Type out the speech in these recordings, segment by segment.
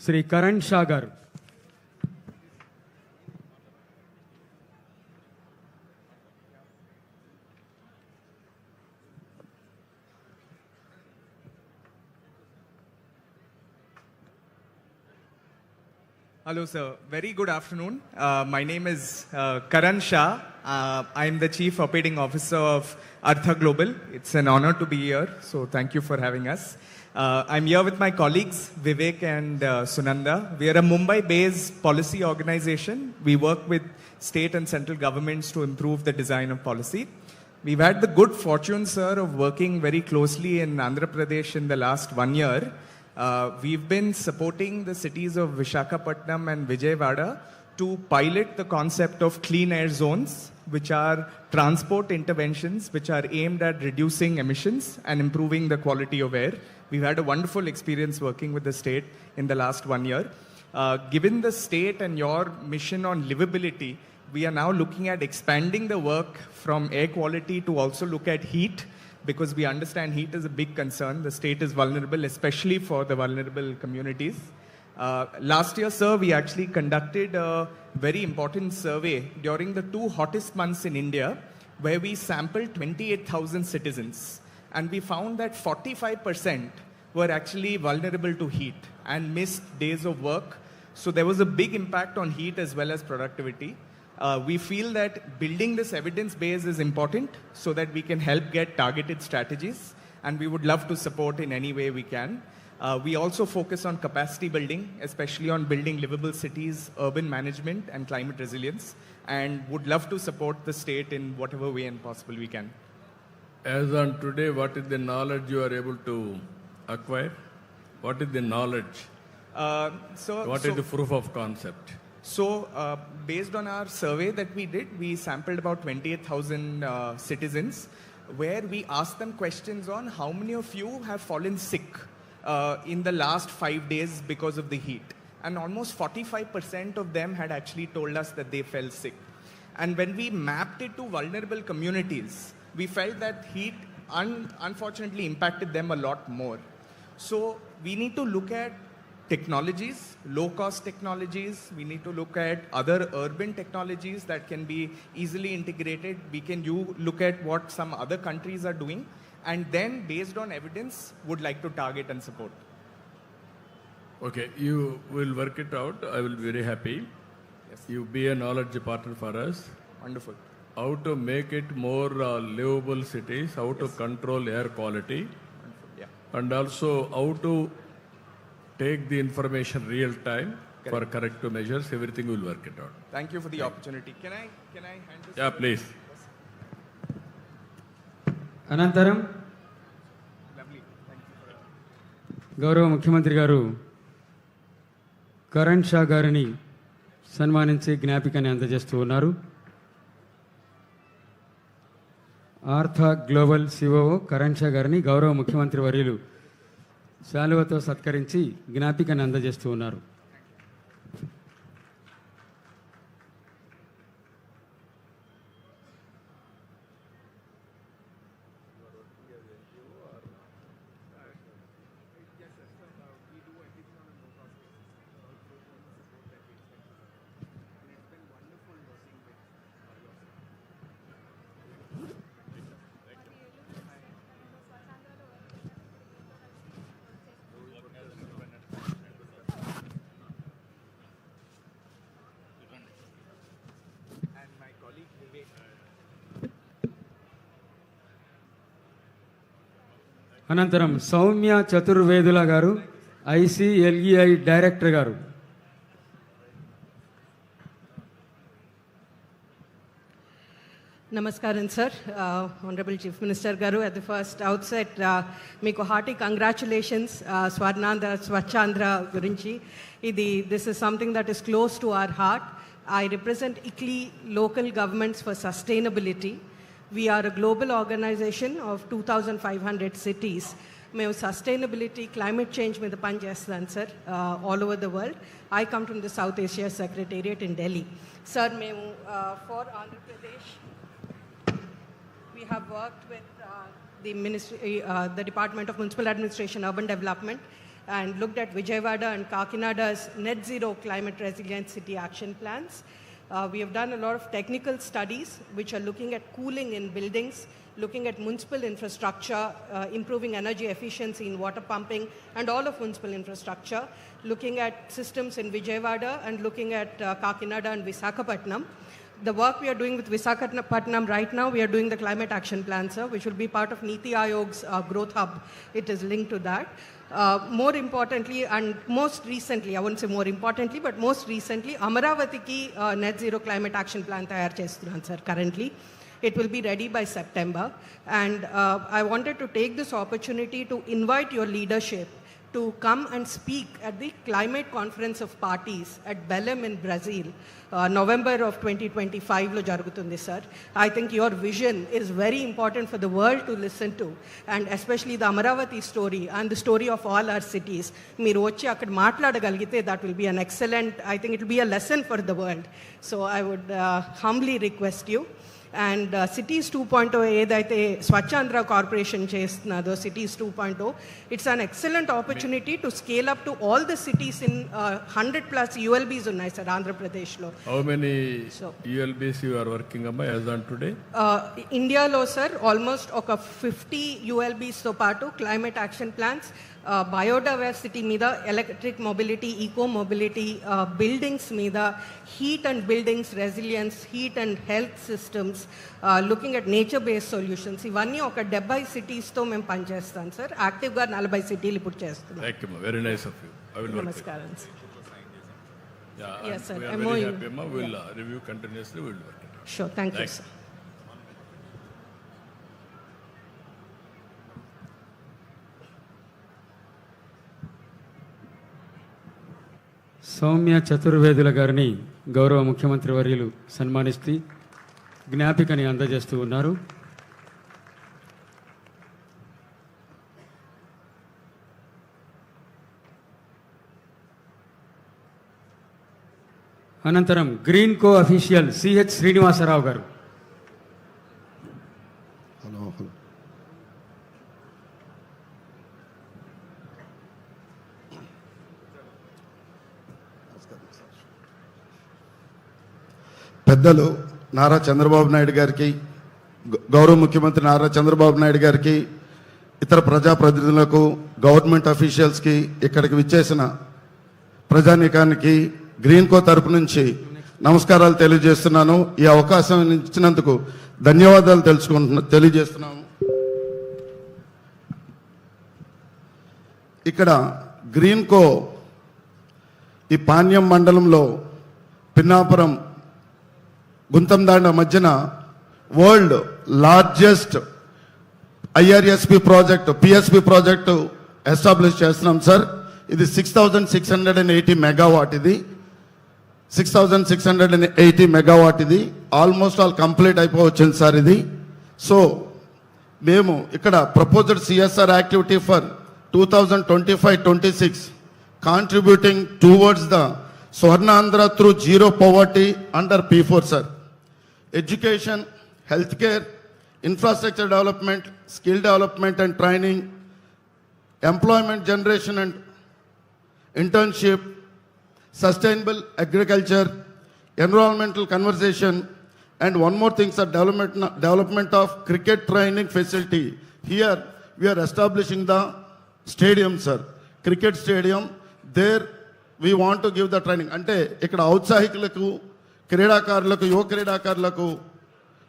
శ్రీ కరణ్ షా గారు Hello, sir. Very good afternoon. Uh, my name is uh, Karan Shah. Uh, I'm the Chief Operating Officer of Artha Global. It's an honor to be here, so thank you for having us. Uh, I'm here with my colleagues Vivek and uh, Sunanda. We are a Mumbai based policy organization. We work with state and central governments to improve the design of policy. We've had the good fortune, sir, of working very closely in Andhra Pradesh in the last one year. Uh, we've been supporting the cities of Vishakhapatnam and Vijayawada to pilot the concept of clean air zones, which are transport interventions which are aimed at reducing emissions and improving the quality of air. We've had a wonderful experience working with the state in the last one year. Uh, given the state and your mission on livability, we are now looking at expanding the work from air quality to also look at heat because we understand heat is a big concern. The state is vulnerable, especially for the vulnerable communities. Uh, last year, sir, we actually conducted a very important survey during the two hottest months in India, where we sampled 28,000 citizens. And we found that 45% were actually vulnerable to heat and missed days of work. So there was a big impact on heat as well as productivity. Uh, we feel that building this evidence base is important so that we can help get targeted strategies, and we would love to support in any way we can. Uh, we also focus on capacity building, especially on building livable cities, urban management, and climate resilience, and would love to support the state in whatever way and possible we can. As on today, what is the knowledge you are able to acquire? What is the knowledge? Uh, so, What is so- the proof of concept? So, uh, based on our survey that we did, we sampled about 28,000 uh, citizens where we asked them questions on how many of you have fallen sick uh, in the last five days because of the heat. And almost 45% of them had actually told us that they fell sick. And when we mapped it to vulnerable communities, we felt that heat un- unfortunately impacted them a lot more. So we need to look at technologies, low cost technologies. We need to look at other urban technologies that can be easily integrated. We can you look at what some other countries are doing and then based on evidence would like to target and support. Okay, you will work it out. I will be very happy. Yes. You be a knowledge partner for us. Wonderful. How to make it more uh, livable cities, how to control air quality, Wonderful. Yeah. and also how to take the information real time for corrective measures. Everything will work it out. Thank you for the opportunity. Can I can I hand this Yeah, please. అనంతరం lovely. Thank you for గౌరవ ముఖ్యమంత్రి గారు కరణ్ షా గారిని సన్మానించి జ్ఞాపికని అందజేస్తూ ఉన్నారు Artha global COO Karan Shah గారిని గౌరవ ముఖ్యమంత్రి వర్యులు శాలువతో సత్కరించి జ్ఞాపికను అందజేస్తూ ఉన్నారు. అనంతరం సౌమ్య చతుర్వేదుల గారు ఐసిఎల్ఈఐ డైరెక్టర్ గారు. నమస్కారం సార్. ఆనరబుల్ చీఫ్ మినిస్టర్ గారు at the first outset మీకు హార్టీ కంగ్రాచులేషన్స్ స్వర్ణాంధ్ర స్వచ్ఛాంధ్ర గురించి. ఇది this is something that is close to our heart I represent ICLEI local governments for sustainability We are a global organization of 2,500 cities. మేము sustainability climate change మీద పనిచేస్తాను sir all over the world I come from the south Asia secretariat in Delhi sir మేము far Andhra Pradesh we have worked with uh, the ministry, uh, the Department of Municipal Administration, Urban Development, and looked at Vijayawada and Kakinada's net zero climate resilient city action plans. Uh, we have done a lot of technical studies which are looking at cooling in buildings, looking at municipal infrastructure, uh, improving energy efficiency in water pumping and all of municipal infrastructure, looking at systems in Vijayawada and looking at uh, Kakinada and Visakhapatnam. The work we are doing with Visakhapatnam right now, we are doing the climate action plan, sir, which will be part of Niti Ayog's uh, growth hub. It is linked to that. Uh, more importantly, and most recently, I wouldn't say more importantly, but most recently, Amaravatiki uh, net zero climate action plan తయారు చేస్తున్నాను sir currently. It will be ready by September. And uh, I wanted to take this opportunity to invite your leadership to come and speak at the climate conference of parties at Belém in Brazil, uh, November of 2025 లో జరుగుతుంది sir I think your vision is very important for the world to listen to and especially the Amaravati story and the story of all our cities మీరు వచ్చి అక్కడ మాట్లాడగలిగితే that will be an excellent I think it will be a lesson for the world so I would humbly request you and cities two point ఏదైతే Swachhandhra corporation చేస్తున్నదో cities two point it's an excellent opportunity to scale up to all the cities in hundred plus ULBs ఉన్నాయి sir ఆంధ్రప్రదేశ్లో How many So- ULBs you are working on as on today? ఇండియాలో sir almost ఒక fifty యుఎల్బీస్తో పాటు climate action plans biodiversity మీద electric mobility eco mobility buildings మీద heat and buildings resilience heat and health systems looking at nature based solutions ఇవన్నీ ఒక డెబ్బై సిటీస్తో మేము పనిచేస్తాం సార్ యాక్టివ్గా నలభై సిటీలు ఇప్పుడు చేస్తున్నాం Thank you, ma. very nice of you. I will work with నమస్కారం sir you. Yeah, Yes, and sir. we are MOU. very happy, ma. We'll uh, review continuously, we'll work it out. Sure thank you Thanks. Sir Soumya Chaturvedula గారిని గౌరవ ముఖ్యమంత్రి వర్యులు సన్మానిస్తూ జ్ఞాపికని అందజేస్తూ ఉన్నారు. అనంతరం గ్రీన్ కో అఫీషియల్ సిహెచ్ శ్రీనివాసరావు గారు. పెద్దలు నారా చంద్రబాబు నాయుడు గారికి గౌరవ ముఖ్యమంత్రి నారా చంద్రబాబు నాయుడు గారికి ఇతర ప్రజాప్రతినిధులకు గవర్నమెంట్ అఫీషియల్స్కి ఇక్కడికి విచ్చేసిన ప్రజానీకానికి గ్రీన్ కో తరపు నుంచి నమస్కారాలు తెలియజేస్తున్నాను. ఈ అవకాశం ఇచ్చినందుకు ధన్యవాదాలు తెలుసుకుంటున్నా తెలియజేస్తున్నాము. ఇక్కడ గ్రీన్ కో ఈ పాణ్యం మండలంలో పిన్నాపురం గుంతం దాండ మధ్యన world largest IRSP project PSP project establish చేస్తున్నాం సార్. ఇది six thousand six hundred and eighty megawatt ఇది. Six thousand six hundred and eighty megawatt ఇది. ఆల్మోస్ట్ ఆల్ కంప్లీట్ అయిపోవచ్చింది సార్ ఇది. సో మేము ఇక్కడ proposed CSR activity for two thousand twenty five twenty six contributing towards the Swarnandhra through zero poverty under P four sir. Education health care infrastructure development skill development and training employment generation and internship sustainable agriculture environmental conversation and one more things are development development of cricket training facility. Here we are establishing the stadium sir cricket stadium there we want to give the training అంటే ఇక్కడ ఔత్సాహికులకు క్రీడాకారులకు యువ క్రీడాకారులకు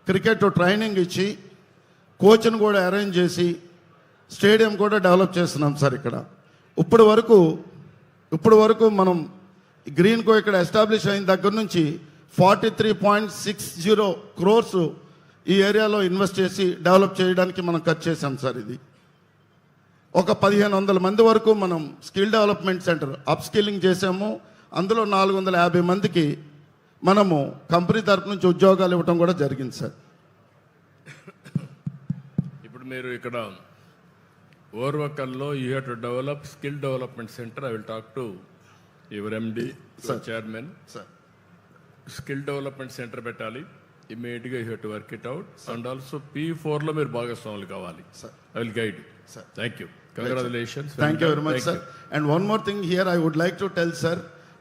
cricket training ఇచ్చి కోచ్ను కూడా arrange చేసి stadium కూడా develop చేస్తున్నాం సార్ ఇక్కడ. ఇప్పటి వరకు ఇప్పటి వరకు మనం గ్రీన్ కో ఇక్కడ ఎస్టాబ్లిష్ అయిన దగ్గర నుంచి forty three point six zero crores ఈ ఏరియాలో ఇన్వెస్ట్ చేసి డెవలప్ చేయడానికి మనం ఖర్చు చేశాం సార్ ఇది. ఒక పదిహేను వందల మంది వరకు మనం skill development centre upskilling చేసాము అందులో నాలుగు వందల యాభై మందికి మనము కంపెనీ తరపు నుంచి ఉద్యోగాలు ఇవ్వడం కూడా జరిగింది సార్. ఇప్పుడు మీరు ఇక్కడ ఓర్వకల్లో you have to develop skill development centre I will talk to your MD chairman. Sir. Skill development centre పెట్టాలి. ఇమీడియట్గా you have to work it out. And also P ఫోర్లో మీరు భాగస్వాములు కావాలి. Sir. I will guide sir. Thank you Well very done. much, Thank sir. And one more thing here, I would like to tell, sir,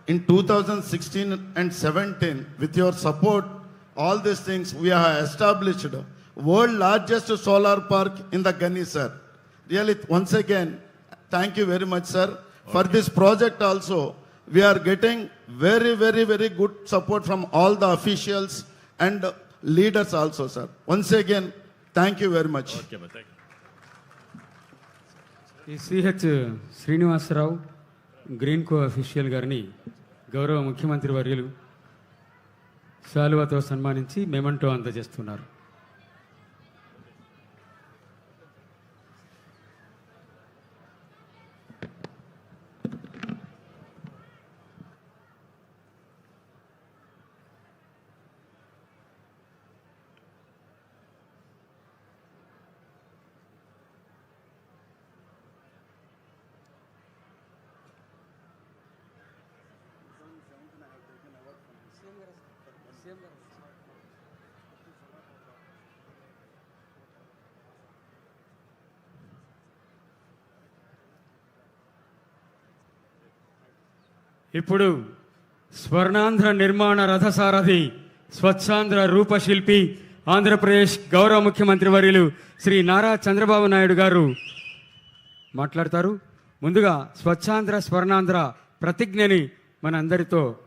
in 2016 and 17, with your support, all these things, we have established world largest solar park in the Gani, sir. Really, once again, thank you very much, sir. Okay. For this project also, we are getting very, very, very good support from all the officials and leaders also, sir. Once again, thank you very much. Okay, but thank you. C H. Srinivas Rao. Greenko official గారిని గౌరవ ముఖ్యమంత్రి వర్యులు శాలువాతో సన్మానించి memento అందజేస్తున్నారు. ఇప్పుడు స్వర్ణాంధ్ర నిర్మాణ రథసారథి స్వచ్ఛాంధ్ర రూపశిల్పి ఆంధ్రప్రదేశ్ గౌరవ ముఖ్యమంత్రి వర్యులు శ్రీ నారా చంద్రబాబు నాయుడు గారు మాట్లాడతారు. ముందుగా స్వచ్ఛాంధ్ర స్వర్ణాంధ్ర ప్రతిజ్ఞని మనందరితో